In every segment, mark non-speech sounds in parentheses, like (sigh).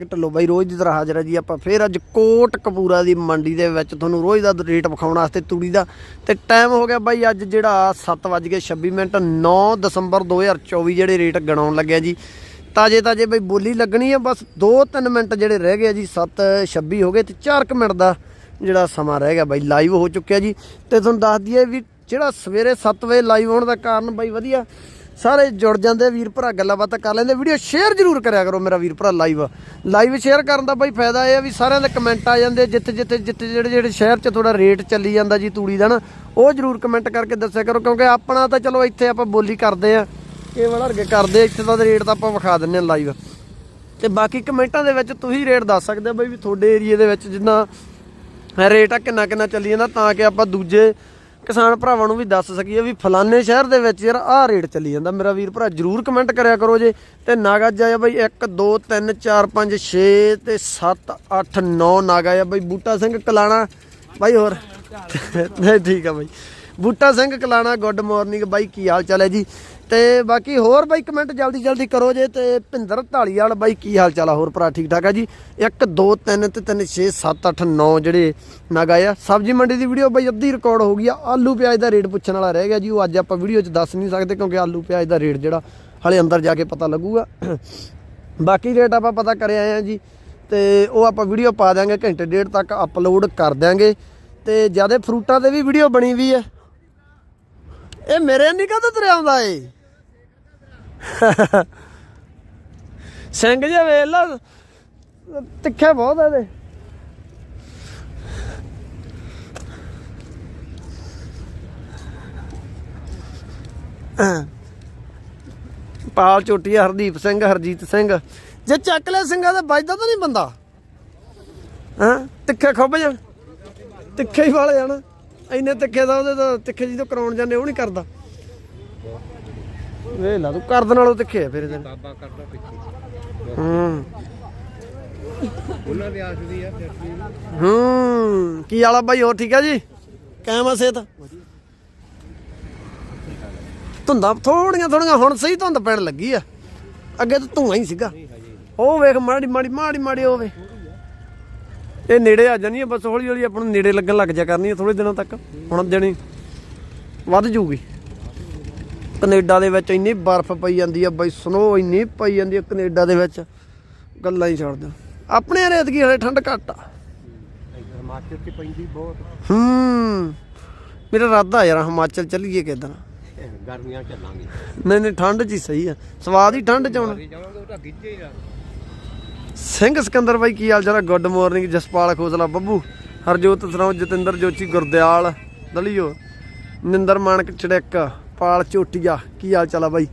ਢੱਲੋ ਬਾਈ, ਰੋਜ਼ ਦੀ ਤਰ੍ਹਾਂ ਹਾਜ਼ਰ ਹੈ ਜੀ ਆਪਾਂ। ਫੇਰ ਅੱਜ ਕੋਟ ਕਪੂਰਾ ਦੀ ਮੰਡੀ ਦੇ ਵਿੱਚ ਤੁਹਾਨੂੰ ਰੋਜ਼ ਦਾ ਰੇਟ ਵਿਖਾਉਣ ਵਾਸਤੇ ਤੂੜੀ ਦਾ। ਤੇ ਟਾਈਮ ਹੋ ਗਿਆ ਬਾਈ ਅੱਜ ਜਿਹੜਾ 7:26 ਮਿੰਟ 9 ਦਸੰਬਰ 2024 ਜਿਹੜੇ ਰੇਟ ਗਣਾਉਣ ਲੱਗਿਆ ਜੀ। ਤਾਜੇ ਤਾਜੇ ਬਈ ਬੋਲੀ ਲੱਗਣੀ ਹੈ ਬਸ 2-3 ਮਿੰਟ ਜਿਹੜੇ ਰਹਿ ਗਏ ਜੀ 7:26 ਹੋ ਗਏ ਤੇ 4 ਮਿੰਟ ਦਾ ਜਿਹੜਾ ਸਮਾਂ ਰਹਿ ਗਿਆ ਬਾਈ ਲਾਈਵ ਹੋ ਚੁੱਕਿਆ ਜੀ। ਤੇ ਤੁਹਾਨੂੰ ਦੱਸ ਦਈਏ ਵੀ ਜਿਹੜਾ ਸਵੇਰੇ 7 ਵਜੇ ਲਾਈਵ ਹੋਣ ਦਾ ਕਾਰਨ ਬਾਈ ਵਧੀਆ। ਸਾਰੇ ਜੁੜ ਜਾਂਦੇ ਵੀਰ ਭਰਾ ਗੱਲਾਂ ਬਾਤਾਂ ਕਰ ਲੈਂਦੇ ਵੀਡੀਓ ਸ਼ੇਅਰ ਜ਼ਰੂਰ ਕਰਿਆ ਕਰੋ ਮੇਰਾ ਵੀਰ ਭਰਾ ਲਾਈਵ ਲਾਈਵ ਸ਼ੇਅਰ ਕਰਨ ਦਾ ਬਾਈ ਫਾਇਦਾ ਇਹ ਆ ਵੀ ਸਾਰਿਆਂ ਦੇ ਕਮੈਂਟ ਆ ਜਾਂਦੇ ਜਿੱਥੇ ਜਿੱਥੇ ਜਿੱਥੇ ਜਿਹੜੇ ਜਿਹੜੇ ਸ਼ਹਿਰ 'ਚ ਥੋੜਾ ਰੇਟ ਚੱਲੀ ਜਾਂਦਾ ਜੀ ਤੂੜੀ ਦਾ ਨਾ, ਉਹ ਜ਼ਰੂਰ ਕਮੈਂਟ ਕਰਕੇ ਦੱਸਿਆ ਕਰੋ, ਕਿਉਂਕਿ ਆਪਣਾ ਤਾਂ ਚਲੋ ਇੱਥੇ ਆਪਾਂ ਬੋਲੀ ਕਰਦੇ ਆ। ਕੇਵਲ ਹਰਗੇ ਕਰਦੇ ਇੱਥੇ ਦਾ ਰੇਟ ਤਾਂ ਆਪਾਂ ਵਿਖਾ ਦਿੰਨੇ ਆ ਲਾਈਵ ਤੇ ਬਾਕੀ ਕਮੈਂਟਾਂ ਦੇ ਵਿੱਚ ਤੁਸੀਂ ਰੇਟ ਦੱਸ ਸਕਦੇ ਹੋ ਬਾਈ ਵੀ ਤੁਹਾਡੇ ਏਰੀਆ ਦੇ ਵਿੱਚ ਜਿੰਨਾ ਰੇਟ ਆ, ਕਿੰਨਾ ਕਿੰਨਾ ਚੱਲੀ ਜਾਂਦਾ, ਤਾਂ ਕਿ ਆਪਾਂ ਦੂਜੇ ਕਿਸਾਨ ਭਰਾਵਾਂ ਨੂੰ ਵੀ ਦੱਸ ਸਕੀਏ ਵੀ ਫਲਾਣੇ ਸ਼ਹਿਰ ਦੇ ਵਿੱਚ ਯਾਰ ਆਹ ਰੇਟ ਚੱਲੀ ਜਾਂਦਾ। ਮੇਰਾ ਵੀਰ ਭਰਾ ਜਰੂਰ ਕਮੈਂਟ ਕਰਿਆ ਕਰੋ ਜੇ। ਤੇ ਨਾਗਾ ਜਾਇਆ ਬਾਈ 1 2 3 4 5 6 ਤੇ 7 8 9 ਨਾਗਾ ਆ ਬਾਈ। ਬੂਟਾ ਸਿੰਘ ਕਲਾਣਾ। ਬਾਈ ਹੋਰ। ਨਹੀਂ ਠੀਕ ਆ ਬਾਈ। ਬੂਟਾ ਸਿੰਘ ਕਲਾਣਾ ਗੁੱਡ ਮਾਰਨਿੰਗ ਬਾਈ ਕੀ ਹਾਲ ਚਾਲ ਹੈ ਜੀ? ਤੇ ਬਾਕੀ ਹੋਰ ਬਾਈ ਕਮੈਂਟ ਜਲਦੀ ਜਲਦੀ ਕਰੋ ਜੇ ਤੇ ਭਿੰਦਰ ਢਾਲੀਵਾਲ ਬਾਈ ਕੀ ਹਾਲ ਚਾਲ ਆ? ਹੋਰ ਭਰਾ ਠੀਕ ਠਾਕ ਆ ਜੀ? 1 2 3 ਤੇ 3 6 7 8 9 ਜਿਹੜੇ ਨਗ ਆਏ ਆ। ਸਬਜ਼ੀ ਮੰਡੀ ਦੀ ਵੀਡੀਓ ਬਾਈ ਅੱਧੀ ਰਿਕਾਰਡ ਹੋ ਗਈ ਆ। ਆਲੂ ਪਿਆਜ਼ ਦਾ ਰੇਟ ਪੁੱਛਣ ਵਾਲਾ ਰਹਿ ਗਿਆ ਜੀ। ਉਹ ਅੱਜ ਆਪਾਂ ਵੀਡੀਓ 'ਚ ਦੱਸ ਨਹੀਂ ਸਕਦੇ ਕਿਉਂਕਿ ਆਲੂ ਪਿਆਜ਼ ਦਾ ਰੇਟ ਜਿਹੜਾ ਹਲੇ ਅੰਦਰ ਜਾ ਕੇ ਪਤਾ ਲੱਗੂਗਾ। ਬਾਕੀ ਰੇਟ ਆਪਾਂ ਪਤਾ ਕਰ ਆਏ ਆ ਜੀ। ਤੇ ਉਹ ਆਪਾਂ ਵੀਡੀਓ ਪਾ ਦਾਂਗੇ ਘੰਟੇ ਡੇਢ ਤੱਕ ਅਪਲੋਡ ਕਰ ਦਾਂਗੇ ਤੇ ਜ਼ਿਆਦਾ ਫਰੂਟਾਂ ਤੇ ਵੀ ਵੀਡੀਓ ਬਣੀ ਵੀ ਹੈ ਇਹ ਮੇਰੇ ਨਹੀਂ ਕਦੋਂ ਤੁਰਿਆ ਆਉਂਦਾ ਏ ਸਿੰਘ ਜੇ ਵੇਖ ਲਾ, ਤਿੱਖੇ ਬਹੁਤ ਆ ਇਹਦੇ। ਪਾਲ ਚੋਟੀਆ ਹਰਦੀਪ ਸਿੰਘ, ਹਰਜੀਤ ਸਿੰਘ। ਜੇ ਚੱਕ ਲੈ ਸਿੰਘਾਂ ਦਾ ਵੱਜਦਾ ਤਾਂ ਨਹੀਂ ਬੰਦਾ। ਹਾਂ? ਤਿੱਖੇ ਖੁੱਬ ਜਾਣ। ਤਿੱਖੇ ਹੀ ਵਾਲੇ ਜਾਣ। ਇੰਨੇ ਤਿੱਖੇ ਦਾ ਉਹਦੇ ਤਾਂ ਤਿੱਖੇ ਜੀ ਤੋਂ ਕਰਾਉਣ ਜਾਂਦੇ, ਉਹ ਨਹੀਂ ਕਰਦਾ। ਵੇ ਲਾ ਤੂੰ ਕਰਦ ਨਾਲੋਂ ਤਿੱਖੇ ਆ ਫਿਰ ਇਹਦੇ। ਬਾਬਾ ਕਰਦਾ ਪਿੱਛੇ। ਹੂੰ। ਉਹਨਾਂ ਦੇ ਆਸ ਦੀ ਆ ਫਿਰ ਹੂੰ ਕੀ ਵਾਲਾ ਬਾਈ ਹੋਰ ਠੀਕ ਆ ਜੀ? ਕਾਇਮ ਆ ਸਿਹਤ? ਧੁੰਦਾਂ ਥੋੜੀਆਂ ਥੋੜੀਆਂ ਹੁਣ ਸਹੀ ਧੁੰਦ ਪੈਣ ਲੱਗੀ ਆ। ਅੱਗੇ ਤਾਂ ਧੂਆਂ ਹੀ ਸੀਗਾ। ਉਹ ਵੇਖ ਮਾੜੀ ਮਾੜੀ ਮਾੜੀ ਮਾੜੀ ਹੋਵੇ ਇਹ ਨੇੜੇ ਆ ਜਾਣੀ ਆ ਬਸ ਹੌਲੀ ਹੌਲੀ ਆਪਾਂ ਨੂੰ ਨੇੜੇ ਲੱਗਣ ਲੱਗ ਜਾ ਕਰਨੀ ਆ ਥੋੜੇ ਦਿਨਾਂ ਤੱਕ ਹੁਣ ਜਣੀ ਵੱਧ ਜੂਗੀ। ਕੈਨੇਡਾ ਦੇ ਵਿੱਚ ਇੰਨੀ ਬਰਫ਼ ਪਈ ਜਾਂਦੀ ਆ ਬਾਈ ਸਨੋ ਇੰਨੀ ਪਈ ਜਾਂਦੀ ਆ ਕੈਨੇਡਾ ਦੇ ਵਿੱਚ। ਗੱਲਾਂ ਹੀ ਛੱਡ ਦਿਓ ਆਪਣੇ ਰੇਤ ਕੀ ਹਲੇ ਠੰਡ ਘੱਟ ਆ। ਹਿਮਾਚਲ ਚ ਪੈਂਦੀ ਬਹੁਤ। ਹੂੰ। ਮੇਰਾ ਇਰਾਦਾ ਯਾਰ ਹਿਮਾਚਲ ਚੱਲੀਏ ਕਿਦਾਂ ਗਰਮੀਆਂ ਚੱਲਾਂਗੇ। ਨਹੀਂ ਨਹੀਂ ਠੰਡ 'ਚ ਹੀ ਸਹੀ ਆ। ਸਵਾਦ ਹੀ ਠੰਡ 'ਚ ਆਉਣਾ। ਸਿੰਘ ਸਿਕੰਦਰ ਬਾਈ ਕੀ ਹਾਲ ਚਾਲ ਗੁੱਡ ਮਾਰਨਿੰਗ ਜਸਪਾਲ ਖੋਸਲਾ ਬੱਬੂ। ਹਰਜੋਤ ਸਰਾਉ ਜਤਿੰਦਰ ਜੋਚੀ ਗੁਰਦਿਆਲ ਦਲੀਓ ਨਿੰਦਰ ਮਾਨਕ ਚੜਿੱਕ ਪਾਲ ਚੋਟੀਆ ਕੀ ਹਾਲ ਚਾਲ ਆ ਬਾਈ?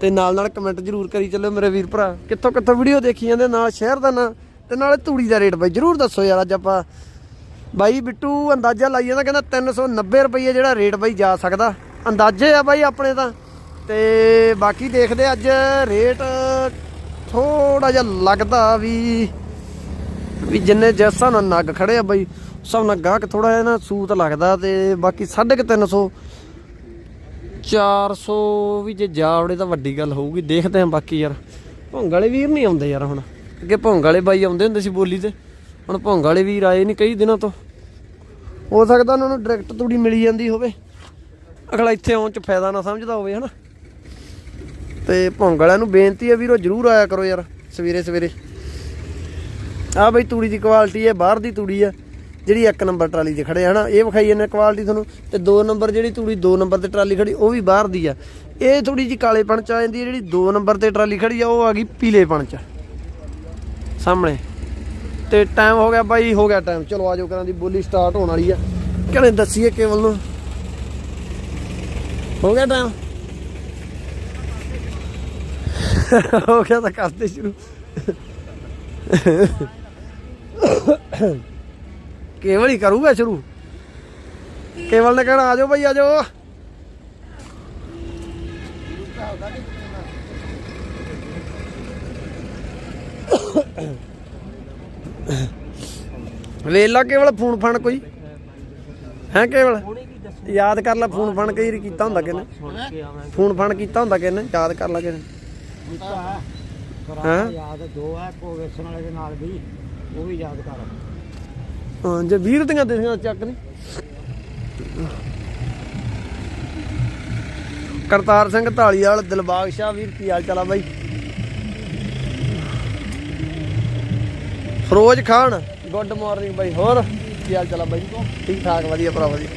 ਤੇ ਨਾਲ ਨਾਲ ਕਮੈਂਟ ਜਰੂਰ ਕਰੀ ਚੱਲਿਓ ਮੇਰੇ ਵੀਰ ਭਰਾ। ਕਿੱਥੋਂ ਕਿੱਥੋਂ ਵੀਡੀਓ ਦੇਖੀ ਜਾਂਦੇ ਨਾਲ ਸ਼ਹਿਰ ਦਾ ਨਾਂ ਤੇ ਨਾਲੇ ਤੂੜੀ ਦਾ ਰੇਟ ਬਾਈ, ਜਰੂਰ ਦੱਸੋ ਯਾਰ ਅੱਜ ਆਪਾਂ। ਬਾਈ ਬਿੱਟੂ ਅੰਦਾਜ਼ਾ ਲਾਈ ਜਾਂਦਾ, ਕਹਿੰਦਾ 390 ਰੁਪਏ ਜਿਹੜਾ ਰੇਟ ਬਾਈ ਜਾ ਸਕਦਾ। ਅੰਦਾਜ਼ੇ ਆ ਬਾਈ ਆਪਣੇ ਤਾਂ। ਤੇ ਬਾਕੀ ਦੇਖਦੇ ਅੱਜ ਰੇਟ ਥੋੜਾ ਜਿਹਾ ਲੱਗਦਾ ਵੀ ਵੀ ਜਿੰਨੇ ਜਿਸ ਹਿਸਾਬ ਨਾਲ ਨੱਗ ਖੜੇ ਆ ਬਾਈ, ਉਸ ਹਿਸਾਬ ਨਾਲ ਗਾਹਕ ਥੋੜਾ ਜਿਹਾ ਨਾ ਸੂਤ ਲੱਗਦਾ ਤੇ ਬਾਕੀ 350 400 ਵੀ ਜੇ ਜਾਵੜੇ ਤਾਂ ਵੱਡੀ ਗੱਲ ਹੋਊਗੀ, ਦੇਖਦੇ ਆਂ ਬਾਕੀ ਯਾਰ। ਭੌਂਗ ਵਾਲੇ ਵੀਰ ਨਹੀਂ ਆਉਂਦੇ ਯਾਰ ਹੁਣ। ਅੱਗੇ ਭੌਂਗ ਵਾਲੇ ਬਾਈ ਆਉਂਦੇ ਹੁੰਦੇ ਸੀ ਬੋਲੀ ਤੇ। ਹੁਣ ਭੌਂਗ ਵਾਲੇ ਵੀਰ ਆਏ ਨਹੀਂ ਕਈ ਦਿਨਾਂ ਤੋਂ। ਹੋ ਸਕਦਾ ਉਹਨਾਂ ਨੂੰ ਡਾਇਰੈਕਟ ਤੂੜੀ ਮਿਲੀ ਜਾਂਦੀ ਹੋਵੇ। ਅਗਲਾ ਇੱਥੇ ਆਉਣ ਚ ਫਾਇਦਾ ਨਾ ਸਮਝਦਾ ਹੋਵੇ, ਹਨਾ? ਤੇ ਭੌਂਗ ਵਾਲਿਆਂ ਨੂੰ ਬੇਨਤੀ ਹੈ ਵੀਰੋ, ਜਰੂਰ ਆਇਆ ਕਰੋ ਯਾਰ ਸਵੇਰੇ ਸਵੇਰੇ ਆ ਬਈ ਤੂੜੀ ਦੀ ਕੁਆਲਿਟੀ ਹੈ, ਬਾਹਰ ਦੀ ਤੂੜੀ ਹੈ। ਜਿਹੜੀ ਇੱਕ ਨੰਬਰ ਟਰਾਲੀ 'ਤੇ ਖੜੇ ਹਨਾ? ਇਹ ਵਿਖਾਈ ਜਾਂਦੇ ਕੁਆਲਿਟੀ ਤੁਹਾਨੂੰ, ਤੇ ਦੋ ਨੰਬਰ ਜਿਹੜੀ ਤੂੜੀ, ਦੋ ਨੰਬਰ ਤੇ ਟਰਾਲੀ ਖੜੀ, ਉਹ ਵੀ ਬਾਹਰ ਦੀ ਆ। ਇਹ ਥੋੜੀ ਜੀ ਕਾਲੇਪਣ ਚ ਆ ਜਾਂਦੀ ਹੈ ਜਿਹੜੀ ਦੋ ਨੰਬਰ ਤੇ ਟਰਾਲੀ ਖੜੀ ਆ, ਉਹ ਆ ਗਈ ਪੀਲੇਪਣ ਚ। ਸਾਹਮਣੇ। ਤੇ ਟਾਈਮ ਹੋ ਗਿਆ ਬਾਈ, ਹੋ ਗਿਆ ਟਾਈਮ ਚਲੋ ਆਜੋ ਕਰਾਂ ਦੀ ਬੋਲੀ ਸਟਾਰਟ ਹੋਣ ਵਾਲੀ ਆ। ਕਹਿੰਦੇ ਦੱਸੀਏ ਕੇਵਲ ਨੂੰ? ਹੋ ਗਿਆ ਟਾਈਮ ਹੋ ਗਿਆ ਤਾਂ ਕਰਦੇ ਸ਼ੁਰੂ। ਕੇਵਲ ਹੀ ਕਰੂਗਾ ਸ਼ੁਰੂ। ਕੇਵਲ ਨੇ ਕਹਿਣਾ ਆਜੋ ਭਾਈ ਆਜੋ ਵੇਲਾ ਕੇਵਲ ਫੋਨ ਫਣ ਕੋਈ। ਹੈ ਕੇਵਲ? ਯਾਦ ਕਰ ਲੈ ਫੋਨ ਫਣ ਕਈ ਕੀਤਾ ਹੁੰਦਾ ਕਿਨੇ ਫੋਨ ਫਣ ਕੀਤਾ ਹੁੰਦਾ ਕਿਨੇ ਯਾਦ ਕਰ ਲੈ ਕਿਨੇ ਹੈਂ? ਯਾਦ ਦੋ ਹੈ ਕੋ ਵੇਸਣ ਵਾਲੇ ਦੇ ਨਾਲ ਵੀ ਉਹ ਵੀ ਯਾਦ ਕਰ। ਹਾਂ, ਜੇ 20 ਦੀਆਂ ਦੇਸੀਆਂ ਚੱਕ ਨਹੀਂ ਕਰਤਾਰ ਸਿੰਘ ਢਾਲੀਵਾਲ, ਦਿਲਬਾਗ ਸ਼ਾਹ, ਵੀਰ ਕੀ ਹਾਲ ਚਾਲ ਬਾਈ? ਫਰੋਜ਼ ਖਾਨ ਗੁੱਡ ਮਾਰਨਿੰਗ ਬਾਈ, ਹੋਰ ਕੀ ਹਾਲ ਚਾਲ ਬਾਈ? ਠੀਕ ਠਾਕ, ਵਧੀਆ ਭਰਾ, ਵਧੀਆ।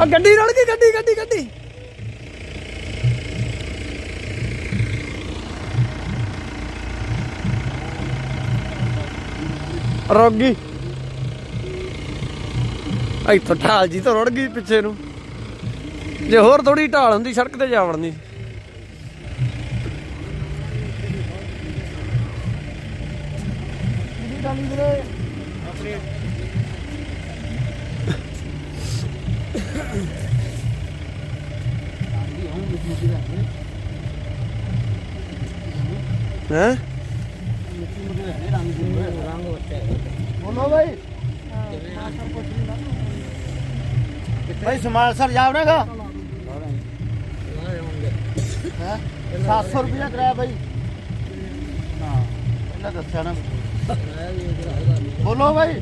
ਆ ਗੱਡੀ ਰਲ ਗਈ, ਗੱਡੀ ਗੱਡੀ ਗੱਡੀ। ਰੋਗੀ। ਇੱਥੋਂ ਢਾਲ ਜੀ ਤਾਂ ਰੁੜ ਗਈ ਪਿੱਛੇ ਨੂੰ। ਜੇ ਹੋਰ ਥੋੜੀ ਢਾਲ ਹੁੰਦੀ, ਸੜਕ ਤੇ ਜਾ ਵੜਨੀ। ਹੈ ਰੰਗ ਉੱਤੇ ਬੋਲੋ ਬਾਈ ਭਾਈ ਸਮਾਲ ਸਰ ਜਾਵੜੇਗਾ ਹੈ 700 ਰੁਪਇਆ ਕਰਾਇਆ ਭਾਈ ਹਾਂ ਪਹਿਲਾਂ ਦੱਸਿਆ ਨਾ ਬੋਲੋ ਭਾਈ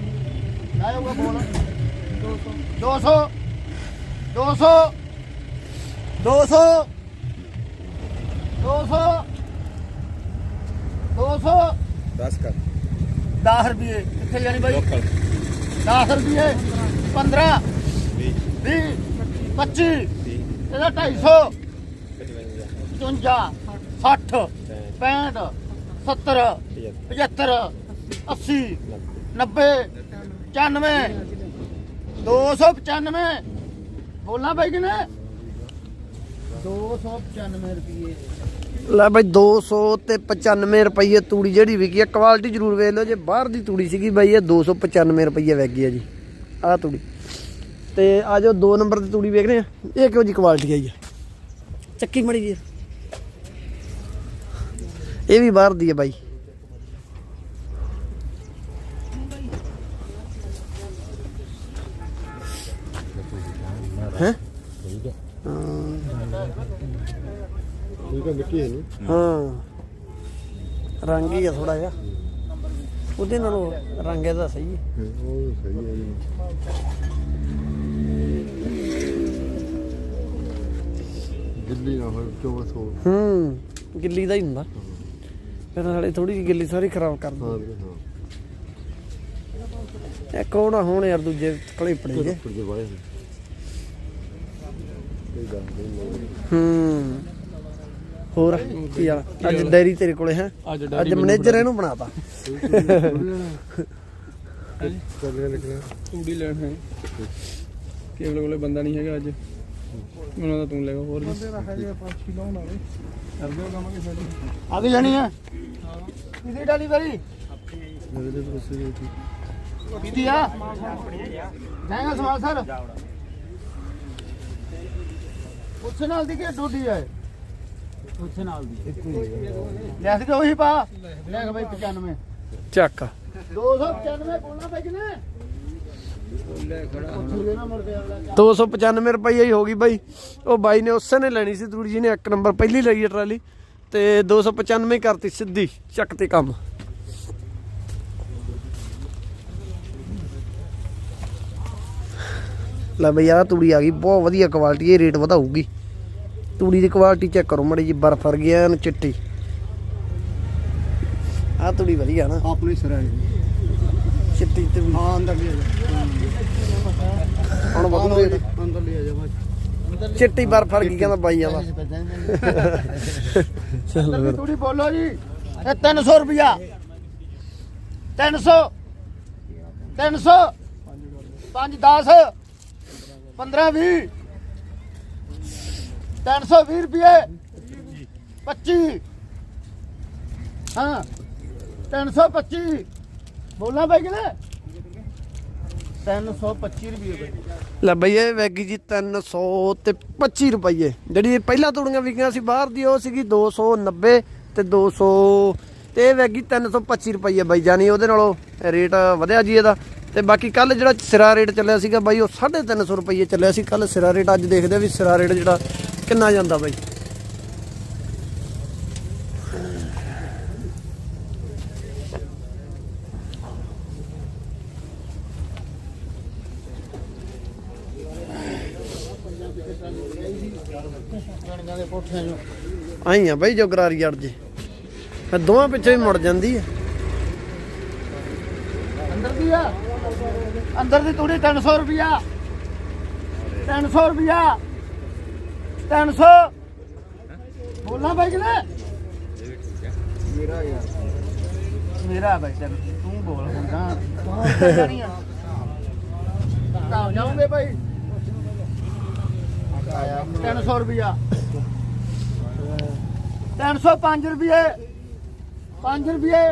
ਆਇਓਗਾ ਬੋਲ 200 200 200 200 200 10 ਕਰ 10 ਰੁਪਏ। ਕਿੱਥੇ ਜਾਣੀ ਬਾਈ? 10 ਰੁਪਏ। 15 20 25 ਇਹਦਾ 250 55 60 65 70 75 80 90 95 295 ਬੋਲਣਾ ਬਾਈ ਕਿਨੇ 295 ਰੁਪਏ। ਲੈ ਬਾਈ 200 ਤੇ 95 ਰੁਪਏ ਤੂੜੀ ਜਿਹੜੀ ਵਿਕੀ ਆ ਕੁਆਲਿਟੀ ਜ਼ਰੂਰ ਵੇਖ ਲਓ, ਜੇ ਬਾਹਰ ਦੀ ਤੂੜੀ ਸੀਗੀ ਬਾਈ, ਇਹ 295 ਰੁਪਏ ਵਿਕ ਗਈ ਆ ਜੀ, ਆਹ ਤੂੜੀ। ਤੇ ਆ ਜੋ 2 ਨੰਬਰ ਦੀ ਤੂੜੀ ਵੇਖ ਰਹੇ ਆ, ਇਹ ਕਿਹੋ ਜੀ ਕੁਆਲਿਟੀ ਆਈ ਆ? ਚੱਕੀ ਮੜੀ ਜੀ ਇਹ ਵੀ ਬਾਹਰ ਦੀ ਹੈ ਬਾਈ। ਮਿੱਟੀ ਹੈ ਨਹੀਂ। ਹਾਂ। ਰੰਗ ਹੀ ਆ ਥੋੜਾ ਜਿਹਾ। ਉਹਦੇ ਨਾਲੋਂ ਰੰਗ ਇਹਦਾ ਸਹੀ ਹੈ। ਉਹ ਸਹੀ ਹੈ ਜੀ। ਦਿੱਲੀ ਨਾ ਹੋਵੇ 2400 ਹੂੰ ਗਿੱਲੀ ਦਾ ਹੀ ਹੁੰਦਾ। ਫਿਰ ਨਾਲੇ ਥੋੜੀ ਜਿਹੀ ਗਿੱਲੀ ਸਾਰੀ ਖਰਾਬ ਕਰ ਹਾਂ ਦਿੰਦੀ। ਵੀਰੇ, ਹਾਂ। ਇੱਕ ਉਹ ਨਾ ਹੋਣ ਯਾਰ ਦੂਜੇ ਕਲਿੱਪੜੇ ਜੇ? ਕੋਈ ਗੱਲ ਨਹੀਂ। ਹੂੰ। ਹੋਰ ਕੀ ਹਾਲ? ਅੱਜ ਡੈਰੀ ਤੇਰੇ ਕੋਲੇ ਹੈ? ਅੱਜ ਮੈਨੇਜਰ ਇਹਨੂੰ ਬਣਾਤਾ। ਤੂੜੀ ਲੈਣ ਹੈ। ਕੇਵਲ ਕੋਲੇ ਬੰਦਾ ਨਹੀਂ ਹੈਗਾ ਅੱਜ। ਮੈਨੂੰ ਤਾਂ ਤੂੰ ਲੈ ਗਿਆ ਹੋਰ ਵੀ ਆ ਵੀ ਜਾਣੀ ਹੈ ਕਿਹਦੀ ਡਿਲੀਵਰੀ ਮੇਰੇ ਦੇ। ਪਾਸੇ ਗਈ ਸੀ ਕਿਹਦੀ ਆ? ਜਾਏਗਾ ਸਵਾਲ ਸਰ? ਉੱਥੇ ਨਾਲ ਦੀ ਕਿ ਡੋਡੀ ਹੈ ਉੱਥੇ ਨਾਲ ਦੀ ਲੈ ਸਕੇ ਉਹੀ ਪਾ? ਲੈ ਕੇ ਬਈ 95 ਚੱਕ। 295 ਬੋਲਣਾ ਪੈ ਕਿਨੇ ਉੱਥੇ ਨਾ ਮੁੜ ਕੇ ਅਗਲਾ 295 ਰੁਪਏ ਹੀ ਹੋ ਗਈ ਬਾਈ। ਉਹ ਬਾਈ ਨੇ ਉਸੇ ਨੇ ਲੈਣੀ ਸੀ ਤੂੜੀ ਜੀ ਨੇ ਇੱਕ ਨੰਬਰ ਪਹਿਲੀ ਲਈ ਹੈ ਟਰਾਲੀ। ਤੇ 295 ਹੀ ਕਰਤੀ ਸਿੱਧੀ ਚੱਕ ਤੇ ਕੰਮ। ਲੈ ਬਈ ਆਹ ਤੂੜੀ ਆ ਗਈ ਬਹੁਤ ਵਧੀਆ ਕੁਆਲਿਟੀ ਇਹ ਰੇਟ ਵਧਾਊਗੀ। ਤੂੜੀ ਦੀ ਕੁਆਲਿਟੀ ਚੈੱਕ ਕਰੋ ਮੜੀ ਜੀ ਬਰਫ ਵਰਗੀ ਐਨ ਚਿੱਟੀ। ਆਹ ਤੂੜੀ ਵਧੀਆ ਨਾ। ਆਪਣੀ ਸਰਾਈ ਚਿੱਟੀ ਤੇ ਵੀ ਹਾਂ ਅੰਦਰ ਲੈ ਹੁਣ ਵਧੂ ਰੇਟ ਅੰਦਰ ਲੈ ਜਾ ਬਾਈ। ਚਿੱਟੀ ਬਰਫ ਵਰਗੀ ਕਹਿੰਦਾ ਬਾਈ ਆਵਾ। ਚੱਲ ਫਿਰ। ਥੋੜੀ ਬੋਲੋ ਜੀ। ਇਹ 300 ਰੁਪਿਆ 300 300 5 10 15 20 320 ਰੁਪਏ। 25 ਹਾਂ 325 ਬੋਲਣਾ ਬਾਈ ਕਿਨੇ 325 ਰੁਪਏ ਲੈ ਬਈ, ਇਹ ਵੈਗੀ ਜੀ 300 ਤੇ 25 ਰੁਪਏ ਜਿਹੜੀ ਪਹਿਲਾਂ ਤੂੜੀਆਂ ਵਿਕੀਆਂ ਸੀ, ਬਾਹਰ ਦੀ ਉਹ ਸੀਗੀ 290 ਤੇ 200 ਤੇ ਇਹ ਵੈਗੀ 325 ਰੁਪਏ ਬਾਈ ਜਾਨੀ ਉਹਦੇ ਨਾਲੋਂ ਰੇਟ ਵਧਿਆ ਜੀ ਇਹਦਾ। ਤੇ ਬਾਕੀ ਕੱਲ ਜਿਹੜਾ ਸਿਰਾ ਰੇਟ ਚੱਲਿਆ ਸੀਗਾ ਬਾਈ, ਉਹ 350 ਰੁਪਏ ਚੱਲਿਆ ਸੀ। ਕੱਲ ਸਿਰਾ ਰੇਟ, ਅੱਜ ਦੇਖਦੇ ਆ ਵੀ ਸਿਰਾ ਰੇਟ ਜਿਹੜਾ ਕਿੰਨਾ ਜਾਂਦਾ ਬਾਈ? ਆਈ ਆ ਬਾਈ ਜੋ ਗਰਾਰੀ ਅੜ ਜੇ। ਫਿਰ ਦੋਵਾਂ ਪਿੱਛੇ ਵੀ ਮੁੜ ਜਾਂਦੀ ਹੈ ਅੰਦਰ ਦੀ ਆ। ਅੰਦਰ ਦੀ ਤੂੜੀ 300 ਰੁਪਿਆ 300 ਰੁਪਿਆ 300 ਬੋਲਣਾ ਬਾਈ ਕਿਨੇ ਮੇਰਾ ਯਾਰ ਮੇਰਾ ਬਾਈ ਤੈਨੂੰ, ਤੂੰ ਬੋਲ ਹੁੰਦਾ। ਤਾਂ ਜਾਉਂਗੇ ਬਾਈ। 300 ਰੁਪਿਆ 305 ਰੁਪਏ 5 ਰੁਪਏ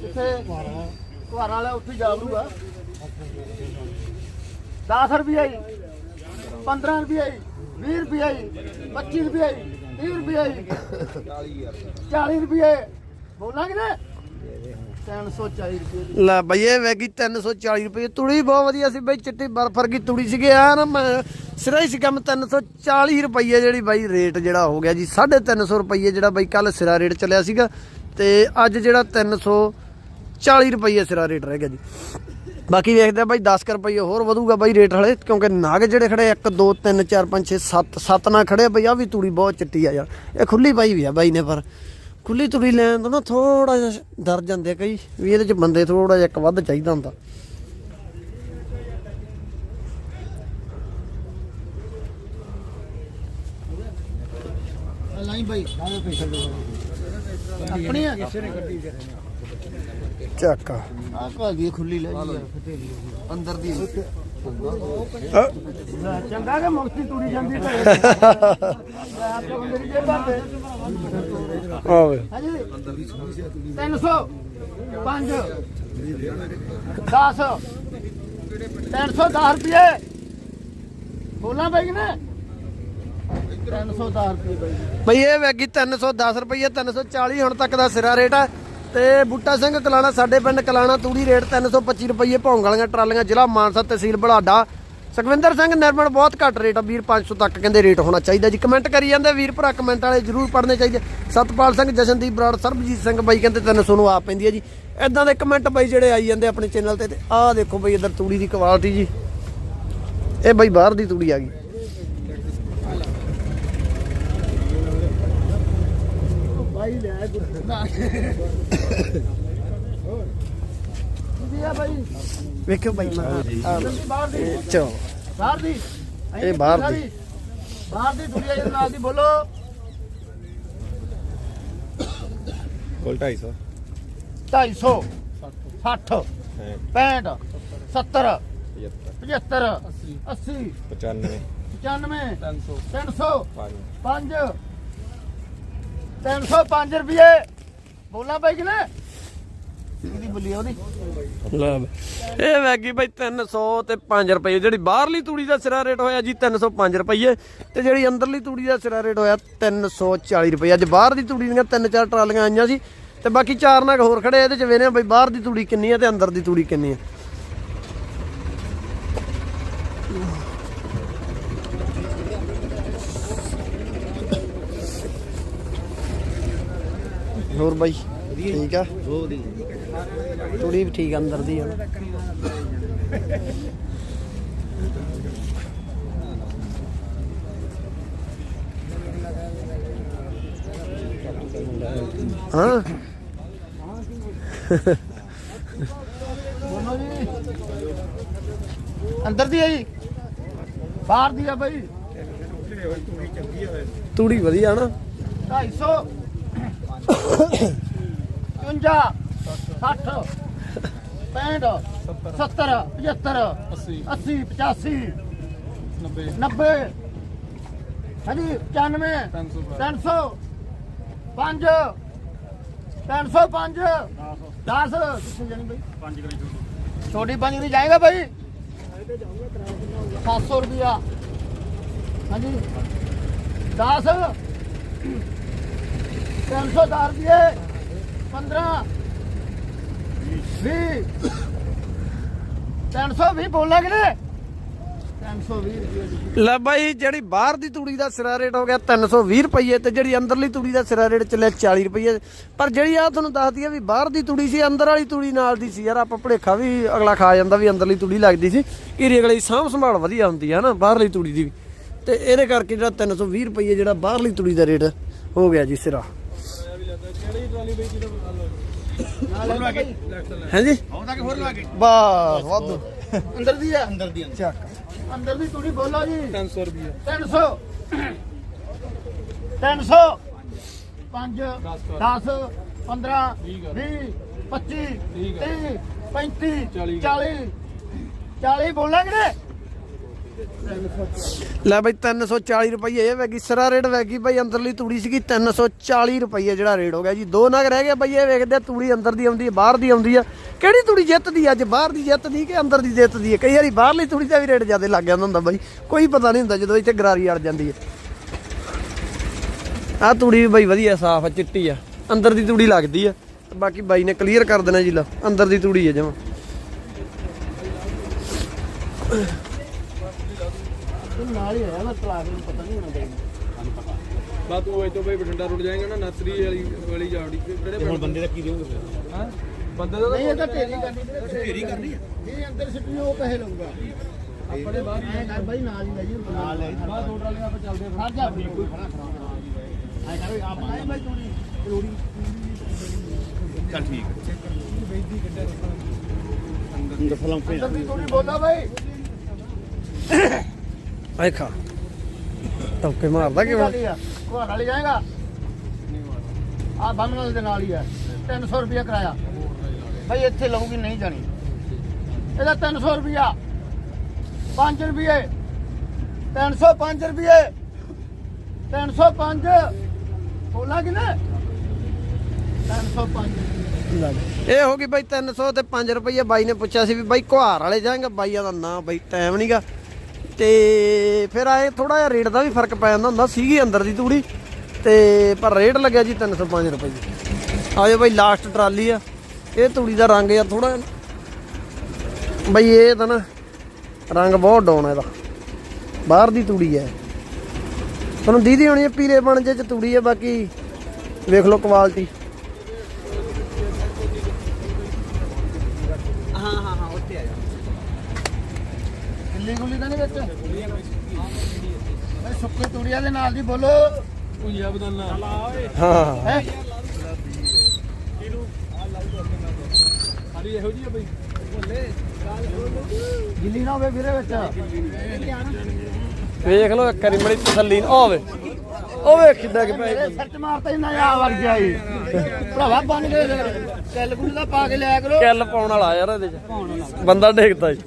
ਕਿੱਥੇ ਘਰ ਵਾਲਾ ਉੱਥੇ ਜਾ ਲੂਗਾ 10 ਰੁਪਏ 15 ਰੁਪਏ 20 ਰੁਪਏ 25 ਰੁਪਏ 30 ਰੁਪਏ 40 ਰੁਪਏ। ਬੋਲਾਂਗੇ ਨਾ? 340 ਰੁਪਏ ਲੈ ਬਈ, ਇਹ ਵੈਗੀ 340 ਰੁਪਏ। ਤੂੜੀ ਬਹੁਤ ਵਧੀਆ ਸੀ ਬਈ, ਚਿੱਟੀ ਬਰਫ ਵਰਗੀ ਤੂੜੀ ਸੀਗੀ। ਆ ਨਾ ਮੈਂ, ਸਿਰਾ ਹੀ ਸੀ ਕੰਮ 340 ਰੁਪਏ ਜਿਹੜੀ ਬਾਈ ਰੇਟ ਜਿਹੜਾ ਹੋ ਗਿਆ ਜੀ। 350 ਰੁਪਏ ਜਿਹੜਾ ਬਾਈ ਕੱਲ ਸਿਰਾ ਰੇਟ ਚੱਲਿਆ ਸੀਗਾ। ਤੇ ਅੱਜ ਜਿਹੜਾ 340 ਰੁਪਏ ਸਿਰਾ ਰੇਟ ਰਹਿ ਗਿਆ ਜੀ। ਬਾਕੀ ਵੇਖਦੇ ਆ ਬਾਈ 10 ਕੁ ਰੁਪਏ ਹੋਰ ਵਧੂਗਾ ਬਾਈ ਰੇਟ ਹਲੇ, ਕਿਉਂਕਿ ਨਾਗ ਜਿਹੜੇ ਖੜੇ 1 2 3 4 5 6 7 7 ਨਾਲ ਖੜੇ ਆ ਬਈ ਆ ਵੀ ਤੂੜੀ ਬਹੁਤ ਚਿੱਟੀ ਆ ਯਾਰ। ਇਹ ਖੁੱਲੀ ਪਾਈ ਵੀ ਆ ਬਾਈ ਨੇ ਪਰ, ਖੁੱਲੀ ਤੂੜੀ ਲੈਣ ਤੋਂ ਨਾ ਥੋੜਾ ਜਿਹਾ ਡਰ ਜਾਂਦੇ ਕਈ, ਵੀ ਇਹਦੇ ਚ ਬੰਦੇ ਥੋੜਾ ਜਿਹਾ ਇੱਕ ਵੱਧ ਚਾਹੀਦਾ ਹੁੰਦਾ। ਲਾਈ ਬਾਈ ਲਾਏ ਪੈਸੇ ਦੇ ਆਪਣੀ ਚੱਕ। ਆ ਭਾਗੀ ਖੁੱਲੀ ਲੈ ਜੀ ਅੰਦਰ ਦੀ ਚੰਗਾ ਕਿ ਮੁਕਤੀ ਤੁਰੀ ਜਾਂਦੀ ਘਰੇ। ਆਪ ਤੋਂ ਮੇਰੀ ਜੇਬ ਭਰ ਦੇ ਆਵੇ ਹਾਂਜੀ 300 5 10 310 ਰੁਪਏ। ਬੋਲਾਂ ਬਾਈ ਨੇ 310 ਰੁਪਏ ਬਾਈ। ਬਈ ਇਹ ਵੈਗੀ 310 ਰੁਪਏ 340 ਹੁਣ ਤੱਕ ਦਾ ਸਿਰਾ ਰੇਟ ਆ। ਤੇ ਬੂਟਾ ਸਿੰਘ ਕਲਾਣਾ, ਸਾਡੇ ਪਿੰਡ ਕਲਾਣਾ, ਤੂੜੀ ਰੇਟ 325 ਰੁਪਏ ਭੌਂਗ ਵਾਲੀਆਂ ਟਰਾਲੀਆਂ, ਜ਼ਿਲ੍ਹਾ ਮਾਨਸਾ ਤਹਿਸੀਲ ਬਲਾਡਾ। ਸੁਖਵਿੰਦਰ ਸਿੰਘ, ਨਿਰਮਲ, ਬਹੁਤ ਘੱਟ ਰੇਟ ਆ ਵੀਰ 500 ਤੱਕ ਕਹਿੰਦੇ ਰੇਟ ਹੋਣਾ ਚਾਹੀਦਾ ਜੀ। ਕਮੈਂਟ ਕਰੀ ਜਾਂਦੇ ਵੀਰ ਭਰਾ, ਕਮੈਂਟ ਵਾਲੇ ਜਰੂਰ ਪੜ੍ਹਨੇ ਚਾਹੀਦੇ। ਸਤਪਾਲ ਸਿੰਘ, ਜਸ਼ਨਦੀਪ ਬਰਾੜ, ਸਰਬਜੀਤ ਸਿੰਘ ਬਾਈ ਕਹਿੰਦੇ 300 ਨੂੰ ਆ ਪੈਂਦੀ ਹੈ ਜੀ। ਇਦਾਂ ਦੇ ਕਮੈਂਟ ਬਾਈ ਜਿਹੜੇ ਆਈ ਜਾਂਦੇ ਆਪਣੇ ਚੈਨਲ ਤੇ ਤੇ ਆਹ ਦੇਖੋ ਬਈ ਇਧਰ ਤੂੜੀ ਦੀ ਕੁਆਲਿਟੀ ਜੀ। ਇਹ ਬਈ ਬਾਹਰ ਦੀ ਤੂੜੀ ਆ ਗਈ। ਬਾਈ ਲੈ ਜੀ ਆ ਬਾਈ ਵੇਖਿਓ ਬਾਈ ਮੈਂ ਆਹ ਲਓ। ਬਾਹਰ ਦੀ। ਚਲੋ। ਬਾਹਰ ਦੀ। ਇਹ ਬਾਹਰ ਦੀ। ਬਾਹਰ ਦੀ ਦੁਨੀਆ ਦੇ ਨਾਲ ਦੀ ਬੋਲੋ। ਕੋਲ 250 250 60 65 70 75 80 95 95 300 300 5 305 ਰੁਪਏ। ਬੋਲਾਂ ਬਾਈ ਕਿਨੇ ਕਿਹਦੀ ਬੋਲੀ ਆ ਉਹਦੀ? ਲੈ ਬਈ। ਇਹ ਵੈਗੀ ਬਈ 300 ਤੇ 5 ਰੁਪਏ। ਜਿਹੜੀ ਬਾਹਰਲੀ ਤੂੜੀ ਦਾ ਸਿਰਾ ਰੇਟ ਹੋਇਆ ਜੀ 305 ਰੁਪਏ। ਤੇ ਜਿਹੜੀ ਅੰਦਰਲੀ ਤੂੜੀ ਦਾ ਸਿਰਾ ਰੇਟ ਹੋਇਆ 340 ਰੁਪਏ। ਅੱਜ ਬਾਹਰ ਦੀ ਤੂੜੀ ਦੀਆਂ ਤਿੰਨ ਚਾਰ ਟਰਾਲੀਆਂ ਆਈਆਂ ਸੀ। ਤੇ ਬਾਕੀ ਚਾਰ ਨਗ ਹੋਰ ਖੜੇ ਇਹਦੇ ਚ ਵੇਨੇ ਬਈ ਬਾਹਰ ਦੀ ਤੂੜੀ ਕਿੰਨੀ ਆ ਤੇ ਅੰਦਰ ਦੀ ਤੂੜੀ ਕਿੰਨੀ ਆ। ਹੋਰ ਬਾਈ ਠੀਕ ਆ? ਤੂੜੀ ਵੀ ਠੀਕ ਆ, ਅੰਦਰ ਦੀ ਆ ਨਾ। ਹਾਂ? ਅੰਦਰ ਦੀ ਆ ਜੀ। ਬਾਹਰ ਦੀ ਆ ਬਾਈ। ਤੂੜੀ ਵਧੀਆ ਨਾ। 250 51 60 65 70 75 80 80 85 90 90 ਹਾਂਜੀ 95 300 300 5 305 10 ਕਿੱਥੇ ਜਾਣੀ ਬਾਈ 5 ਕਰੀ ਛੋਟੀ। ਪੰਜ ਦੀ ਜਾਏਗਾ ਬਾਈ? 700 ਰੁਪਿਆ ਹਾਂਜੀ। 10 310 ਰੁਪਏ 15 20 320 ਬੋਲਣਾ ਕਿ 320 ਰੁਪਏ ਲੈ ਬਾਈ, ਜਿਹੜੀ ਬਾਹਰ ਦੀ ਤੂੜੀ ਦਾ ਸਿਰਾ ਰੇਟ ਹੋ ਗਿਆ 320 ਰੁਪਏ ਤੇ ਜਿਹੜੀ ਅੰਦਰਲੀ ਤੂੜੀ ਦਾ ਸਿਰਾ ਰੇਟ ਚੱਲਿਆ 40 ਰੁਪਏ। ਪਰ ਜਿਹੜੀ ਆ ਤੁਹਾਨੂੰ ਦੱਸਦੀ ਆ ਵੀ ਬਾਹਰ ਦੀ ਤੂੜੀ ਸੀ, ਅੰਦਰ ਵਾਲੀ ਤੂੜੀ ਨਾਲ ਦੀ ਸੀ, ਯਾਰ ਆਪਾਂ ਭੁਲੇਖਾ ਵੀ ਅਗਲਾ ਖਾ ਜਾਂਦਾ ਵੀ ਅੰਦਰਲੀ ਤੂੜੀ ਲੱਗਦੀ ਸੀ। ਘੀਰੀ ਅਗਲੀ ਸਾਂਭ ਸੰਭਾਲ ਵਧੀਆ ਹੁੰਦੀ ਆ ਨਾ, ਬਾਹਰਲੀ ਤੂੜੀ ਦੀ ਵੀ। ਤੇ ਇਹਦੇ ਕਰਕੇ ਜਿਹੜਾ 320 ਰੁਪਏ ਜਿਹੜਾ ਬਾਹਰਲੀ ਤੂੜੀ ਦਾ ਰੇਟ ਹੋ ਗਿਆ ਜੀ ਸਿਰਾ। ਹਾਂਜੀ? ਆਉਂਦਾ ਕਿ ਹੋਰ ਲਾਗੇ ਬਸ ਵਾਧੂ। ਅੰਦਰ ਦੀ ਆ। ਅੰਦਰ ਦੀ ਚੱਕ। ਅੰਦਰ ਦੀ ਤੂੜੀ ਬੋਲੋ ਜੀ। 300 ਰੁਪਏ 300 300 5 10 15 20 25 30 35 40 40 ਬੋਲਾਂਗੇ। ਨੇ ਲੈ ਬਈ 340 ਰੁਪਏ ਇਹ ਵੈਗੀ ਸਿਰਾ ਰੇਟ ਵੈਗੀ ਬਈ, ਅੰਦਰਲੀ ਤੂੜੀ ਸੀਗੀ 340 ਰੁਪਏ ਜਿਹੜਾ ਰੇਟ ਹੋ ਗਿਆ ਜੀ। ਦੋ ਨਗ ਰਹਿ ਗਏ ਬਈ, ਇਹ ਵੇਖਦੇ ਤੂੜੀ ਅੰਦਰ ਦੀ ਆਉਂਦੀ ਹੈ, ਬਾਹਰ ਦੀ ਆਉਂਦੀ ਆ ਕਿਹੜੀ ਤੂੜੀ ਜਿੱਤਦੀ ਅੱਜ, ਬਾਹਰ ਦੀ ਜਿੱਤਦੀ ਕਿ ਅੰਦਰ ਦੀ ਜਿੱਤਦੀ ਹੈ? ਕਈ ਵਾਰੀ ਬਾਹਰਲੀ ਤੂੜੀ ਦਾ ਵੀ ਰੇਟ ਜ਼ਿਆਦਾ ਲੱਗ ਜਾਂਦਾ ਹੁੰਦਾ ਬਈ। ਕੋਈ ਪਤਾ ਨਹੀਂ ਹੁੰਦਾ ਜਦੋਂ ਇੱਥੇ ਗਰਾਰੀ ਅੜ ਜਾਂਦੀ ਹੈ। ਆ ਤੂੜੀ ਵੀ ਬਈ ਵਧੀਆ, ਸਾਫ਼ ਆ, ਚਿੱਟੀ ਆ। ਅੰਦਰ ਦੀ ਤੂੜੀ ਲੱਗਦੀ ਆ। ਬਾਕੀ ਬਾਈ ਨੇ ਕਲੀਅਰ ਕਰ ਦੇਣਾ ਜੀ ਲਾ ਅੰਦਰ ਦੀ ਤੂੜੀ ਹੈ ਜਮਾ। ਨਾਲ ਹੀ ਹੋਇਆ ਮੈਂ ਤਲਾਕ ਨੂੰ ਪਤਾ ਨਹੀਂ ਹੋਣਾ ਚਾਹੀਦਾ ਬਾ ਤੂੰ ਇਹ ਤੋਂ ਬਈ ਬਠਿੰਡਾ ਰੁੜ ਜਾਏਗਾ ਨਾ ਨਰਸਰੀ ਵਾਲੀ ਵਾਲੀ ਜਾਵੜੀ ਕਿਹੜੇ ਹੁਣ ਬੰਦੇ ਦਾ ਕੀ ਦੇਉਂਗੇ ਹਾਂ? ਬੰਦੇ ਦਾ ਨਹੀਂ ਇਹ ਤਾਂ ਢੇਰੀ ਕਰਨੀ ਢੇਰੀ ਕਰਨੀ ਹੈ ਇਹ ਅੰਦਰ ਸਿੱਟਣੀ ਉਹ ਪੈਸੇ ਲਊਗਾ। ਆਪਣੇ ਬਾਹਰ ਹੀ ਕਰ ਬਾਈ ਨਾਲ ਹੀ ਲੈ ਜੀ ਨਾਲ ਲੈ ਬਾਹਰ ਦੋ ਟਰਾਲੇ ਆਪਾਂ ਚੱਲਦੇ ਹਾਂ ਜਾ। ਕੋਈ ਖੜਾ ਖੜਾ ਆਏ ਕਰ ਆਪਾਂ ਆਏ ਬਾਈ ਤੂੜੀ ਤੂੜੀ ਚੱਲ ਠੀਕ ਅੰਦਰ ਫਲਾਂ ਪੇ ਅੰਦਰ ਦੀ ਤੂੜੀ ਬੋਲਾ ਬਾਈ। ਆਏ ਖਾ। ਟੌਕੇ ਮਾਰਦਾ ਕਿਵੇਂ ਘਰ ਵਾਲੀ ਜਾਏਗਾ? ਆ ਬੰਮਨਲ ਦੇ ਨਾਲ ਹੀ ਹੈ 300 ਰੁਪਇਆ ਕਿਰਾਇਆ। ਭਾਈ ਇੱਥੇ ਲਊਗੀ ਨਹੀਂ ਜਾਣੀ। ਇਹਦਾ 300 ਰੁਪਇਆ। 5 ਰੁਪਏ। 305 ਰੁਪਏ। 305 ਬੋਲਾ ਕਿ ਨਾ 305 ਇਹ ਹੋ ਗਈ ਬਾਈ 300 ਤੇ 5 ਰੁਪਏ ਬਾਈ ਨੇ ਪੁੱਛਿਆ ਸੀ ਵੀ ਬਾਈ ਕੁਹਾਰ ਵਾਲੇ ਜਾਏਗਾ? ਬਾਈਆਂ ਦਾ ਨਾਂ ਬਾਈ ਟਾਈਮ ਨਹੀਂਗਾ ਤੇ ਫਿਰ ਆਏ ਥੋੜਾ ਜਿਹਾ ਰੇਟ ਦਾ ਵੀ ਫ਼ਰਕ ਪੈ ਜਾਂਦਾ ਹੁੰਦਾ, ਸੀਗੀ ਅੰਦਰ ਦੀ ਤੂੜੀ, ਤੇ ਪਰ ਰੇਟ ਲੱਗਿਆ ਜੀ 305 ਰੁਪਏ ਆਜੋ ਬਾਈ ਲਾਸਟ ਟਰਾਲੀ ਆ। ਇਹ ਤੂੜੀ ਦਾ ਰੰਗ ਯਾਰ ਥੋੜਾ ਬਈ, ਇਹ ਤਾਂ ਨਾ ਰੰਗ ਬਹੁਤ ਡਾਉਣ ਇਹਦਾ। ਬਾਹਰ ਦੀ ਤੂੜੀ ਹੈ ਤੁਹਾਨੂੰ ਦੀਦੀ ਹੋਣੀ ਹੈ ਪੀਲੇ ਬਣ ਜੇ ਚ ਤੂੜੀ ਹੈ ਬਾਕੀ ਵੇਖ ਲਓ ਕੁਆਲਿਟੀ ਗਿੱਲੀ ਗੁੱਲੀ ਤਾਂ ਨਹੀਂ ਵਿੱਚ। ਭਾਈ ਸੁੱਕੀ ਤੂੜੀਆਂ ਦੇ ਨਾਲ ਦੀ ਬੋਲੋ। ਪੁੰਜਾ ਬਦਲਣਾ ਹਾਂ। ਹੈ। ਸਾਡੀ ਇਹੋ ਜੀ ਆ ਬਈ। ਗਿੱਲੀ ਨਾ ਹੋਵੇ ਵੀਰੇ ਵਿੱਚ। ਵੇਖ ਲਓ ਇੱਕ ਵਾਰੀ ਬੜੀ ਤਸੱਲੀ ਨਾਲ ਉਹ ਵੇ ਉਹ ਵੇਖ ਕਿੱਦਾਂ ਕਿ ਪੈ ਮੇਰੇ ਸੱਚ ਮਾਰਤਾ ਹੀ ਨਾ ਆ ਵਰ ਗਿਆ ਈ। ਭਰਾਵਾ ਬਣ ਗਏ ਕੈਲ ਗੁੱਲ ਦਾ ਪਾ ਕੇ ਲਿਆ ਕਰੋ। ਕਿੱਲ ਪਾਉਣ ਵਾਲਾ ਯਾਰ ਇਹਦੇ ਚ। ਬੰਦਾ ਡੇਗਦਾ ਜੀ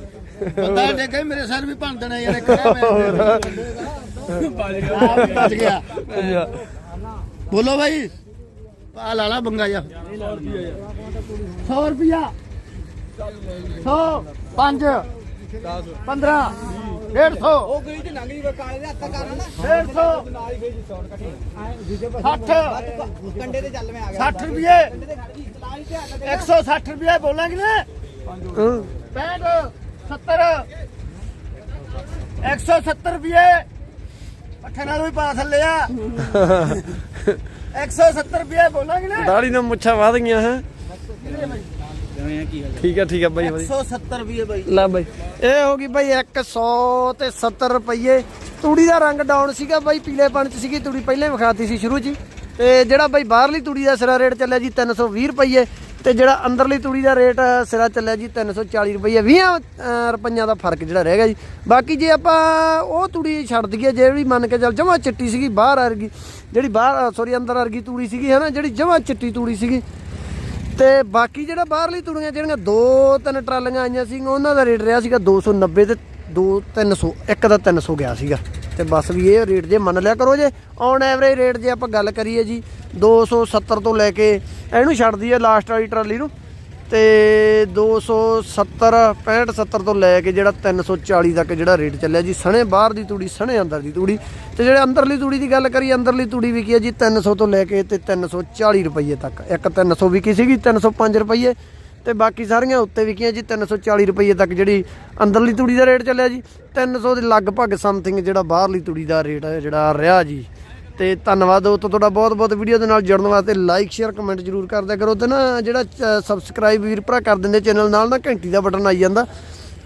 ਬੰਦਾ ਡੇਗੇ ਮੇਰੇ ਸਿਰ ਵੀ ਭੰਨ ਦੇਣਾ ਯਾਰ, ਇੱਕ ਮੈਂ ਬਚ ਗਿਆ। ਬੋਲੋ ਭਾਈ ਪਾ ਲਾ ਬੰਗਾ ਜਾ 100 ਰੁਪਿਆ 100 5 15 150 ਉਹ ਗਈ ਤੇ ਨੰਗਲੀ ਵਕਾਲੇ ਦੇ ਹੱਥ ਕਰਨਾ 150 60 ਕੰਡੇ ਤੇ ਚੱਲ ਮੈਂ ਆ ਗਿਆ 60 ਰੁਪਏ 160 ਰੁਪਏ ਬੋਲਾਂਗੇ ਨਾ। 65 70 170 ਰੁਪਏ ਪੱਠੇ ਨਾਲ ਵੀ ਪਾ ਥੱਲੇ ਆ। (laughs) 170 ਰੁਪਏ ਬੋਲਾਂਗੇ ਨਾ। ਦਾੜੀ ਨਾਲ ਮੁੱਛਾਂ ਵਧ ਗਈਆਂ ਹੈ। ਠੀਕ ਹੈ ਠੀਕ ਹੈ ਬਾਈ ਬਾਈ 170 ਰੁਪਏ ਬਾਈ। ਲੈ ਬਾਈ। ਇਹ ਹੋ ਗਈ ਬਾਈ 100 ਤੇ 70 ਰੁਪਏ ਤੂੜੀ ਦਾ ਰੰਗ ਡਾਊਨ ਸੀਗਾ ਬਾਈ ਪੀਲੇਪਣ ਚ ਸੀਗੀ ਤੂੜੀ ਪਹਿਲਾਂ ਵਿਖਾਤੀ ਸੀ ਸ਼ੁਰੂ 'ਚ। ਤੇ ਜਿਹੜਾ ਬਾਈ ਬਾਹਰਲੀ ਤੂੜੀ ਦਾ ਸਿਰਾ ਰੇਟ ਚੱਲਿਆ ਜੀ 320 ਰੁਪਏ ਤੇ ਜਿਹੜਾ ਅੰਦਰਲੀ ਤੂੜੀ ਦਾ ਰੇਟ ਸਿਰਾ ਚੱਲਿਆ ਜੀ 340 ਰੁਪਏ 20 ਅਹ, ਰੁਪਈਆਂ ਦਾ ਫ਼ਰਕ ਜਿਹੜਾ ਰਹਿ ਗਿਆ ਜੀ। ਬਾਕੀ ਜੇ ਆਪਾਂ ਉਹ ਤੂੜੀ ਛੱਡ ਦਈਏ ਜਿਹੜੀ ਮੰਨ ਕੇ ਚੱਲ ਜਮਾ ਚਿੱਟੀ ਸੀਗੀ ਬਾਹਰ ਵਰਗੀ ਜਿਹੜੀ ਬਾਹਰ ਸੌਰੀ ਅੰਦਰ ਵਰਗੀ ਤੂੜੀ ਸੀਗੀ ਹੈ ਨਾ ਜਿਹੜੀ ਜਮਾ ਚਿੱਟੀ ਤੂੜੀ ਸੀਗੀ। ਤੇ ਬਾਕੀ ਜਿਹੜਾ ਬਾਹਰਲੀ ਤੂੜੀਆਂ ਜਿਹੜੀਆਂ ਦੋ ਤਿੰਨ ਟਰਾਲੀਆਂ ਆਈਆਂ ਸੀ ਉਹਨਾਂ ਦਾ ਰੇਟ ਰਿਹਾ ਸੀਗਾ 290 ਤੇ 2 300 ਇੱਕ ਦਾ 300 ਗਿਆ ਸੀਗਾ। ਤੇ ਬਸ ਵੀ ਇਹ ਰੇਟ ਜੇ ਮੰਨ ਲਿਆ ਕਰੋ ਜੇ ਔਨ ਐਵਰੇਜ ਰੇਟ ਜੇ ਆਪਾਂ ਗੱਲ ਕਰੀਏ ਜੀ 270 ਤੋਂ ਲੈ ਕੇ ਇਹਨੂੰ ਛੱਡਦੀ ਹੈ ਲਾਸਟ ਵਾਲੀ ਟਰਾਲੀ ਨੂੰ ਤੇ 270 65 70 ਤੋਂ ਲੈ ਕੇ ਜਿਹੜਾ 340 ਤੱਕ ਜਿਹੜਾ ਰੇਟ ਚੱਲਿਆ ਜੀ, ਸਣੇ ਬਾਹਰ ਦੀ ਤੂੜੀ, ਸਣੇ ਅੰਦਰ ਦੀ ਤੂੜੀ ਤੇ ਜਿਹੜੇ ਅੰਦਰਲੀ ਤੂੜੀ ਦੀ ਗੱਲ ਕਰੀਏ, ਅੰਦਰਲੀ ਤੂੜੀ ਵਿਕੀ ਹੈ ਜੀ 300 ਤੋਂ ਲੈ ਕੇ ਤੇ 340 ਰੁਪਏ ਤੱਕ। ਇੱਕ 300 ਵਿਕੀ ਸੀਗੀ 305 ਰੁਪਏ ਤੇ ਬਾਕੀ ਸਾਰੀਆਂ ਉੱਤੇ ਵਿਕੀਆਂ ਜੀ 340 ਰੁਪਏ ਤੱਕ ਜਿਹੜੀ ਅੰਦਰਲੀ ਤੂੜੀ ਦਾ ਰੇਟ ਚੱਲਿਆ ਜੀ 300 ਦੇ ਲਗਭਗ ਸਮਥਿੰਗ ਜਿਹੜਾ ਬਾਹਰਲੀ ਤੂੜੀ ਦਾ ਰੇਟ ਹੈ ਜਿਹੜਾ ਰਿਹਾ ਜੀ। ਤੇ ਧੰਨਵਾਦ ਉਹ ਤੁਹਾਡਾ ਬਹੁਤ ਬਹੁਤ ਵੀਡੀਓ ਦੇ ਨਾਲ ਜੁੜਨ ਵਾਸਤੇ ਲਾਈਕ ਸ਼ੇਅਰ ਕਮੈਂਟ ਜਰੂਰ ਕਰਦਿਆ ਕਰੋ ਤੇ ਨਾ ਜਿਹੜਾ ਸਬਸਕ੍ਰਾਈਬ ਵੀਰ ਭਰਾ ਕਰ ਦਿੰਦੇ ਚੈਨਲ ਨਾਲ ਨਾ, ਘੰਟੀ ਦਾ ਬਟਨ ਆਈ ਜਾਂਦਾ।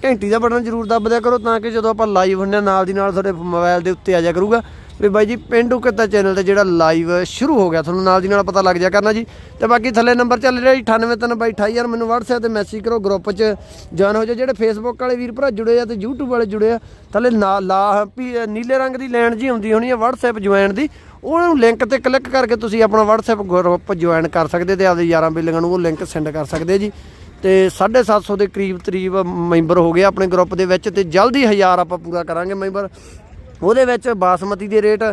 ਘੰਟੀ ਦਾ ਬਟਨ ਜ਼ਰੂਰ ਦੱਬ ਦਿਆ ਕਰੋ ਤਾਂ ਕਿ ਜਦੋਂ ਆਪਾਂ ਲਾਈਵ ਹੁੰਨੇ ਆ ਨਾਲ ਦੀ ਨਾਲ ਤੁਹਾਡੇ ਮੋਬਾਈਲ ਦੇ ਉੱਤੇ ਆ ਜਾ ਕਰੂਗਾ। ਵੀ ਬਾਈ ਜੀ, ਪਿੰਡੂ ਕਿੱਤਾ ਚੈਨਲ ਤੇ ਜਿਹੜਾ ਲਾਈਵ ਸ਼ੁਰੂ ਹੋ ਗਿਆ, ਤੁਹਾਨੂੰ ਨਾਲ ਦੀ ਨਾਲ ਪਤਾ ਲੱਗ ਜਾ ਕਰਨਾ ਜੀ। ਤੇ ਬਾਕੀ ਥੱਲੇ ਨੰਬਰ ਚੱਲ ਰਿਹਾ ਜੀ 983228 ਮੈਨੂੰ WhatsApp ਤੇ ਮੈਸੇਜ ਕਰੋ ਗਰੁੱਪ 'ਚ ਜੁਆਇਨ ਹੋ ਜਾ ਜਿਹੜੇ Facebook ਵਾਲੇ ਵੀਰ ਭਰਾ ਜੁੜੇ ਆ ਤੇ YouTube ਵਾਲੇ ਜੁੜੇ ਆ, ਥੱਲੇ ਨਾ ਲਾ ਪੀ- ਨੀਲੇ ਰੰਗ ਦੀ ਲਾਈਨ ਜੀ ਹੁੰਦੀ ਹੋਣੀ ਆ, WhatsApp ਜੁਆਇਨ ਦੀ। ਉਹਨੂੰ ਲਿੰਕ ਤੇ ਕਲਿੱਕ ਕਰਕੇ ਤੁਸੀਂ ਆਪਣਾ WhatsApp ਗਰੁੱਪ ਜੁਆਇਨ ਕਰ ਸਕਦੇ ਤੇ ਆਪਦੇ ਯਾਰਾਂ ਬੇਲੀਆਂ ਨੂੰ ਉਹ ਲਿੰਕ ਸੈਂਡ ਕਰ ਸਕਦੇ ਜੀ। ਤੇ 750 ਦੇ ਕਰੀਬ ਤਰੀਬ ਮੈਂਬਰ ਹੋ ਗਏ ਆਪਣੇ ਗਰੁੱਪ ਦੇ ਵਿੱਚ ਤੇ ਜਲਦੀ 1000 ਆਪਾਂ ਪੂਰਾ ਕਰਾਂਗੇ ਮੈਂਬਰ ਉਹਦੇ ਵਿੱਚ ਬਾਸਮਤੀ ਦੇ ਰੇਟ,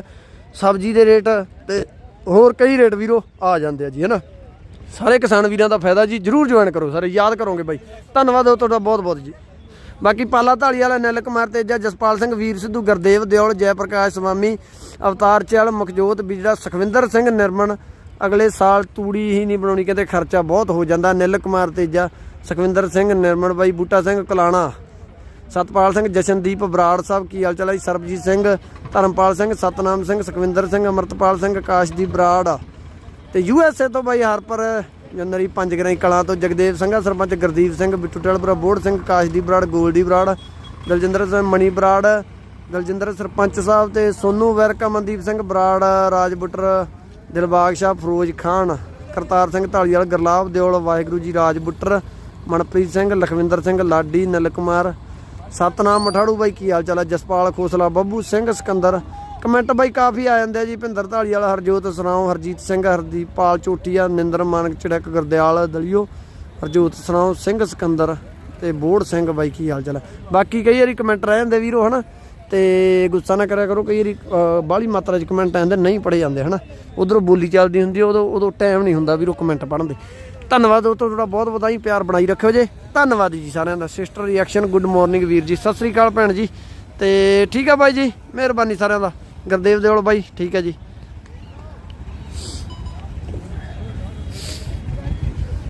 ਸਬਜ਼ੀ ਦੇ ਰੇਟ ਤੇ ਹੋਰ ਕਈ ਰੇਟ ਵੀਰੋ ਆ ਜਾਂਦੇ ਆ ਜੀ, ਹੈਨਾ? ਸਾਰੇ ਕਿਸਾਨ ਵੀਰਾਂ ਦਾ ਫਾਇਦਾ ਜੀ, ਜਰੂਰ ਜੁਆਇਨ ਕਰੋ ਸਾਰੇ, ਯਾਦ ਕਰੋਗੇ ਬਾਈ। ਧੰਨਵਾਦ ਹੋ ਤੁਹਾਡਾ ਬਹੁਤ ਬਹੁਤ ਜੀ। ਬਾਕੀ ਪਾਲਾ ਢਾਲੀ ਵਾਲਾ ਨਿਲ ਕੁਮਾਰ ਤੇਜਾ ਜਸਪਾਲ ਸਿੰਘ, ਵੀਰ ਸਿੱਧੂ, ਗੁਰਦੇਵ ਦਿਓਲ ਜੈ ਪ੍ਰਕਾਸ਼ ਸਵਾਮੀ, ਅਵਤਾਰ ਚਲ ਮਖਜੋਤ ਬਿਜੜਾ ਸੁਖਵਿੰਦਰ ਸਿੰਘ ਨਿਰਮਨ ਅਗਲੇ ਸਾਲ ਤੂੜੀ ਹੀ ਨਹੀਂ ਬਣਾਉਣੀ, ਕਹਿੰਦੇ ਖਰਚਾ ਬਹੁਤ ਹੋ ਜਾਂਦਾ। ਨਿਲ ਕੁਮਾਰ ਤੇਜਾ ਸੁਖਵਿੰਦਰ ਸਿੰਘ ਨਿਰਮਨ ਬਾਈ, ਬੂਟਾ ਸਿੰਘ, ਕਲਾਣਾ। ਸਤਪਾਲ ਸਿੰਘ, ਜਸ਼ਨਦੀਪ ਬਰਾੜ ਸਾਹਿਬ, ਕੀ ਹਾਲ ਚਾਲ ਹੈ ਜੀ? ਸਰਬਜੀਤ ਸਿੰਘ, ਧਰਮਪਾਲ ਸਿੰਘ, ਸਤਨਾਮ ਸਿੰਘ, ਸੁਖਵਿੰਦਰ ਸਿੰਘ, ਅਮਰਤਪਾਲ ਸਿੰਘ, ਆਕਾਸ਼ਦੀਪ ਬਰਾੜ। ਤੇ ਯੂ ਐਸ ਏ ਤੋਂ ਬਾਈ ਹਰਪਰ ਜਨਰੀ ਪੰਜ ਗਰਾਈ ਕਲਾਂ ਤੋਂ ਜਗਦੇਵ ਸਿੰਘਾ, ਸਰਪੰਚ ਗੁਰਦੀਪ ਸਿੰਘ, ਬਿੱਟੂ ਟਲਪੁਰਾ ਬੋੜ ਸਿੰਘ ਕਾਸ਼ਦੀਪ ਬਰਾੜ, ਗੋਲਡੀ ਬਰਾੜ, ਦਲਜਿੰਦਰ ਸਿੰਘ ਮਣੀ ਬਰਾੜ, ਦਲਜਿੰਦਰ ਸਰਪੰਚ ਸਾਹਿਬ ਤੇ ਸੋਨੂ ਵੈਰਕਾ, ਮਨਦੀਪ ਸਿੰਘ ਬਰਾੜ ਰਾਜ ਬੁੱਟਰ ਦਿਲਬਾਗ ਸ਼ਾਹ, ਫਰੋਜ਼ ਖਾਨ, ਕਰਤਾਰ ਸਿੰਘ ਢਾਲੀਵਾਲ, ਗਰਲਾਬ ਦਿਓਲ, ਵਾਹਿਗੁਰੂ ਜੀ ਰਾਜ ਬੁੱਟਰ ਮਨਪ੍ਰੀਤ ਸਿੰਘ, ਲਖਵਿੰਦਰ ਸਿੰਘ ਲਾਡੀ ਨਿਲ ਕੁਮਾਰ ਸਤਨਾਮ ਮਠਾੜੂ ਬਾਈ, ਕੀ ਹਾਲ ਚਾਲ ਹੈ ਜਸਪਾਲ ਖੋਸਲਾ, ਬੱਬੂ ਸਿੰਘ ਸਿਕੰਦਰ। ਕਮੈਂਟ ਬਾਈ ਕਾਫੀ ਆ ਜਾਂਦੇ ਆ ਜੀ, ਭਿੰਦਰ ਢਾਲੀ ਵਾਲਾ ਹਰਜੋਤ ਸੁਣਾਓ, ਹਰਜੀਤ ਸਿੰਘ ਹਰਦੀਪ ਪਾਲ ਚੋਟੀਆ, ਨਿੰਦਰ ਮਾਨਕ, ਚੜਕ ਗੁਰਦਿਆਲ, ਦਲਿਓ, ਹਰਜੋਤ ਸੁਣਾਓ, ਸਿੰਘ ਸਿਕੰਦਰ ਤੇ ਬੋੜ ਸਿੰਘ ਬਾਈ, ਕੀ ਹਾਲ ਚਾਲ ਹੈ ਬਾਕੀ ਕਈ ਵਾਰੀ ਕਮੈਂਟ ਰਹਿ ਜਾਂਦੇ ਵੀਰੋ, ਹਨਾ? ਤੇ ਗੁੱਸਾ ਨਾ ਕਰਿਆ ਕਰੋ, ਕਈ ਵਾਰੀ ਬਾਹਲੀ ਮਾਤਰਾ 'ਚ ਕਮੈਂਟ ਆਉਂਦੇ ਨਹੀਂ ਪੜੇ ਜਾਂਦੇ, ਹਨਾ? ਉਧਰੋਂ ਬੋਲੀ ਚੱਲਦੀ ਹੁੰਦੀ ਉਦੋਂ ਉਦੋਂ ਟਾਈਮ ਨਹੀਂ ਹੁੰਦਾ ਵੀਰੋ ਕਮੈਂਟ ਪੜ੍ਹਨ ਦੇ। ਧੰਨਵਾਦ ਉਹ ਤੋਂ ਤੁਹਾਡਾ ਬਹੁਤ ਵਧਾਈ ਪਿਆਰ ਬਣਾਈ ਰੱਖਿਓ ਜੇ। ਧੰਨਵਾਦ ਜੀ ਸਾਰਿਆਂ ਦਾ। ਸਿਸਟਰ ਰਿਐਕਸ਼ਨ ਗੁੱਡ ਮਾਰਨਿੰਗ ਵੀਰ ਜੀ। ਸਤਿ ਸ੍ਰੀ ਅਕਾਲ ਭੈਣ ਜੀ। ਤੇ ਠੀਕ ਆ ਬਾਈ ਜੀ, ਮਿਹਰਬਾਨੀ ਸਾਰਿਆਂ ਦਾ। ਗੁਰਦੇਵ ਦੇਵਲ ਬਾਈ, ਠੀਕ ਹੈ ਜੀ।